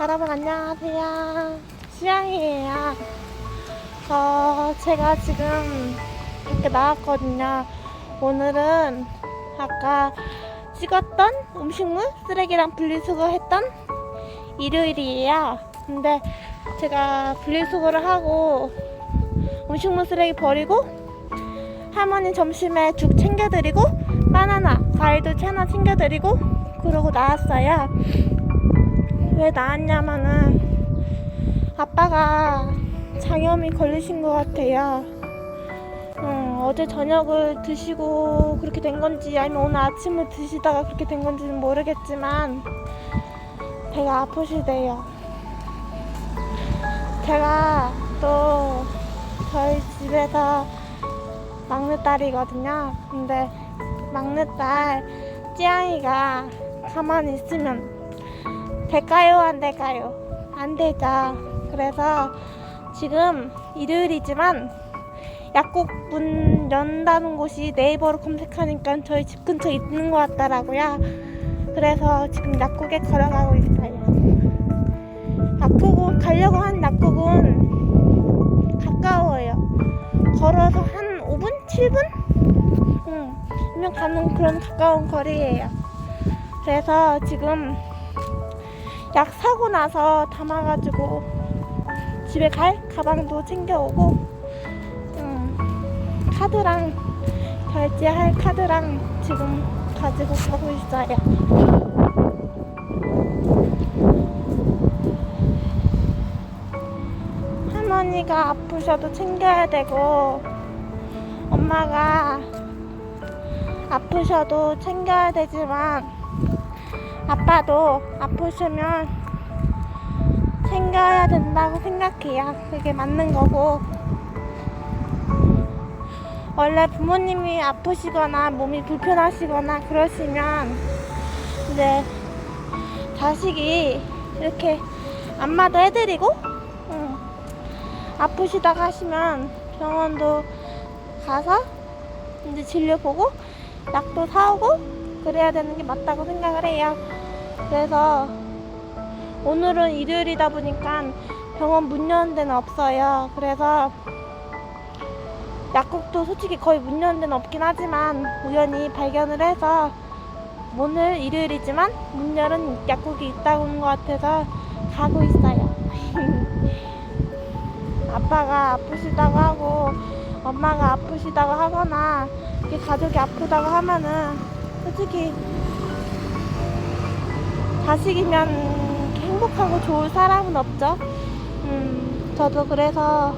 여러분 안녕하세요. 수양이에요. 어, 제가 지금 밖에 나왔거든요. 오늘은 아까 찍었던 음식물 쓰레기랑 분리수거 했던 일요일이에요. 근데 제가 분리수거를 하고 음식물 쓰레기 버리고 할머니 점심에 죽 챙겨드리고 바나나, 과일도 하나 챙겨드리고 그러고 나왔어요. 왜 나왔냐면은 아빠가 장염이 걸리신 것 같아요. 어, 어제 저녁을 드시고 그렇게 된 건지 아니면 오늘 아침을 드시다가 그렇게 된 건지는 모르겠지만 배가 아프시대요. 제가 또 저희 집에서 막내딸이거든요. 근데 막내딸 찌양이가 가만히 있으면 될까요? 안 될까요? 안 되죠. 그래서 지금 일요일이지만 약국 문 연다는 곳이 네이버로 검색하니까 저희 집 근처에 있는 것 같더라고요. 그래서 지금 약국에 걸어가고 있어요. 약국은 가려고 한 약국은 가까워요. 걸어서 한 5분? 7분? 응. 면 가는 그런 가까운 거리예요. 그래서 지금 약 사고 나서 담아가지고 집에 갈 가방도 챙겨오고 음, 카드랑 결제할 카드랑 지금 가지고 가고 있어요. 할머니가 아프셔도 챙겨야 되고 엄마가 아프셔도 챙겨야 되지만 아빠도 아프시면 챙겨야 된다고 생각해요. 그게 맞는 거고. 원래 부모님이 아프시거나 몸이 불편하시거나 그러시면 이제 자식이 이렇게 안마도 해드리고 응. 아프시다가 하시면 병원도 가서 이제 진료 보고 약도 사오고 그래야 되는 게 맞다고 생각을 해요. 그래서 오늘은 일요일이다 보니까 병원 문 여는 데는 없어요. 그래서 약국도 솔직히 거의 문 여는 데는 없긴 하지만 우연히 발견을 해서 오늘 일요일이지만 문 열은 약국이 있다고 하는 것 같아서 가고 있어요. 아빠가 아프시다고 하고 엄마가 아프시다고 하거나 가족이 아프다고 하면은 솔직히 자식이면 행복하고 좋을 사람은 없죠. 음, 저도 그래서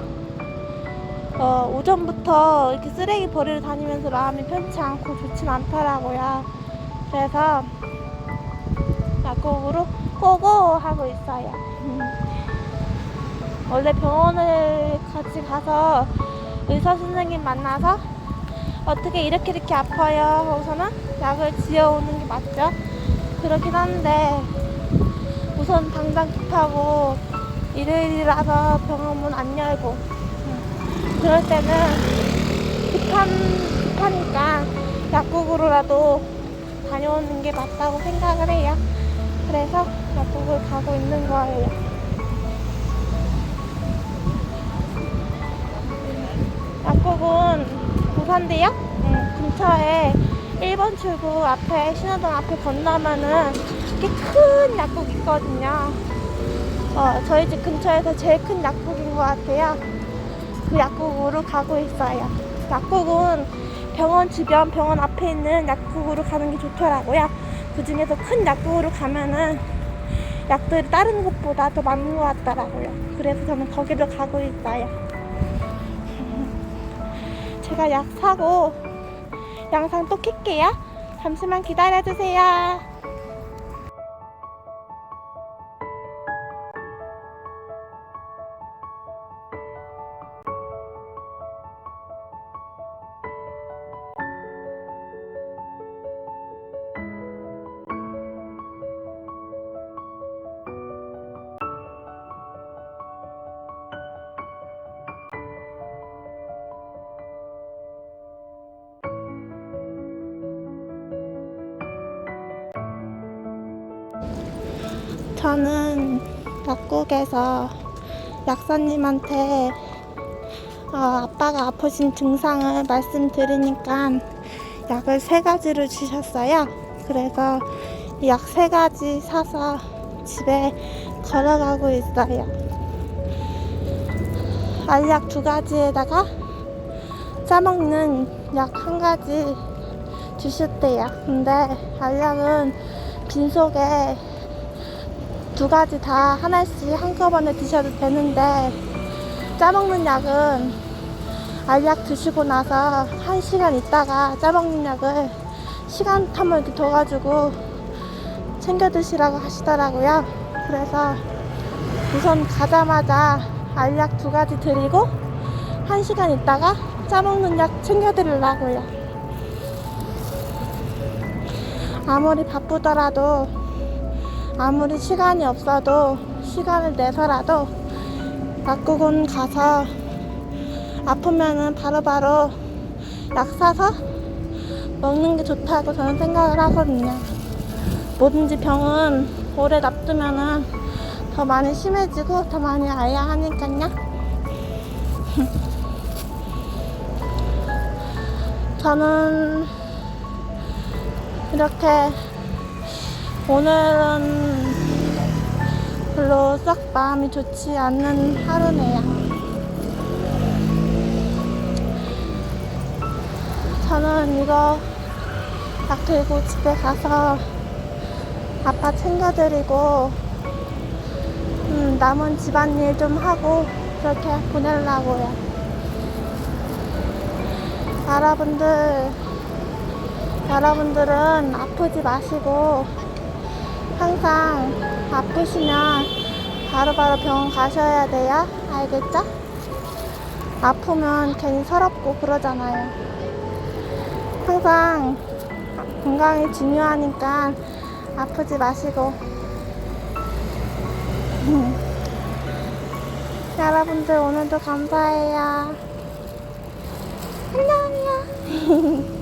어, 오전부터 이렇게 쓰레기 버리러 다니면서 마음이 편치 않고 좋진 않더라고요. 그래서 약국으로 꼬고 하고 있어요. 음. 원래 병원을 같이 가서 의사 선생님 만나서 어떻게 이렇게 이렇게 아파요 하고서는 약을 지어오는 게 맞죠? 그렇긴 한데 우선 당장 급하고 일요일이라서 병원 문 안 열고 음, 그럴 때는 급한 급하니까 약국으로라도 다녀오는 게 맞다고 생각을 해요. 그래서 약국을 가고 있는 거예요. 약국은 부산대역 음, 근처에 1번 출구 앞에 신호등 앞에 건너면은 이렇게 큰 약국 있거든요. 어, 저희 집 근처에서 제일 큰 약국인 것 같아요. 그 약국으로 가고 있어요. 약국은 병원 주변 병원 앞에 있는 약국으로 가는 게 좋더라고요. 그 중에서 큰 약국으로 가면은 약들이 다른 곳보다 더 많은 것 같더라고요. 그래서 저는 거기로 가고 있어요. 제가 약 사고 영상 또 킬게요. 잠시만 기다려주세요. 저는 약국에서 약사님한테 어, 아빠가 아프신 증상을 말씀드리니까 약을 세 가지를 주셨어요. 그래서 이약세 가지 사서 집에 걸어가고 있어요. 알약 두 가지에다가 짜먹는 약 한 가지 주셨대요. 근데 알약은 빈속에 두 가지 다 하나씩 한꺼번에 드셔도 되는데 짜먹는 약은 알약 드시고 나서 한 시간 있다가 짜먹는 약을 시간 텀을 이렇게 둬가지고 챙겨 드시라고 하시더라고요. 그래서 우선 가자마자 알약 두 가지 드리고 한 시간 있다가 짜먹는 약 챙겨 드리려고요. 아무리 바쁘더라도 아무리 시간이 없어도 시간을 내서라도 약국은 가서 아프면은 바로바로 약 사서 먹는 게 좋다고 저는 생각을 하거든요. 뭐든지 병은 오래 놔두면은 더 많이 심해지고 더 많이 앓아야 하니까요. 저는 이렇게 오늘은 별로 썩 마음이 좋지 않는 하루네요. 저는 이거 약 들고 집에 가서 아빠 챙겨드리고 음, 남은 집안일 좀 하고 그렇게 보내려고요. 여러분들, 여러분들은 아프지 마시고 항상 아프시면 바로 바로 병원 가셔야 돼요. 알겠죠? 아프면 괜히 서럽고 그러잖아요. 항상 건강이 중요하니까 아프지 마시고. 여러분들 오늘도 감사해요. 안녕하세요.